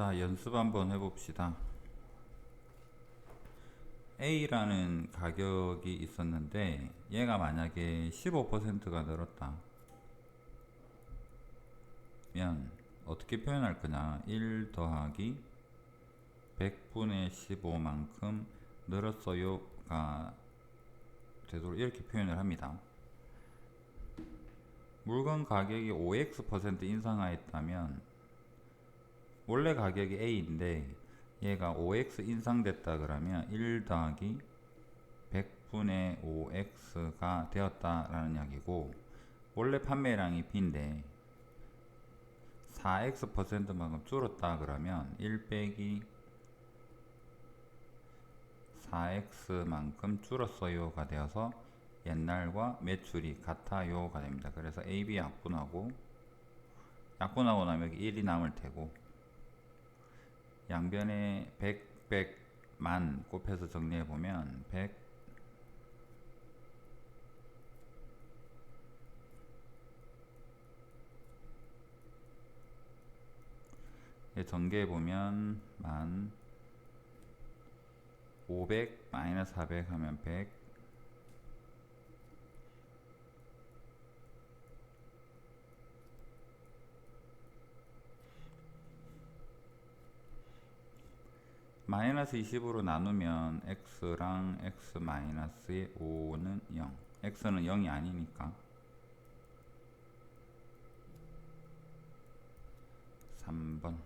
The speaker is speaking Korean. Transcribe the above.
자, 연습 한번 해봅시다. A라는 가격이 있었는데 얘가 만약에 15%가 늘었다. 면 어떻게 표현할 거냐? 1 더하기 100분의 15만큼 늘었어요가 되도록 이렇게 표현을 합니다. 물건 가격이 5x% 인상하였다면 원래 가격이 A인데 얘가 5x 인상됐다 그러면 1 더하기 100분의 5x가 되었다라는 이야기고 원래 판매량이 B인데 4x%만큼 줄었다 그러면 1 빼기 4x만큼 줄었어요가 되어서 옛날과 매출이 같아요가 됩니다. 그래서 AB 약분하고 약분하고 나면 여기 1이 남을 테고 양변에 100, 100만 곱해서 정리해 보면 100 예, 전개해 보면 만 500 마이너스 400 하면 100 마이너스 20으로 나누면 x랑 x 마이너스의 5는 0 x는 0이 아니니까. 3번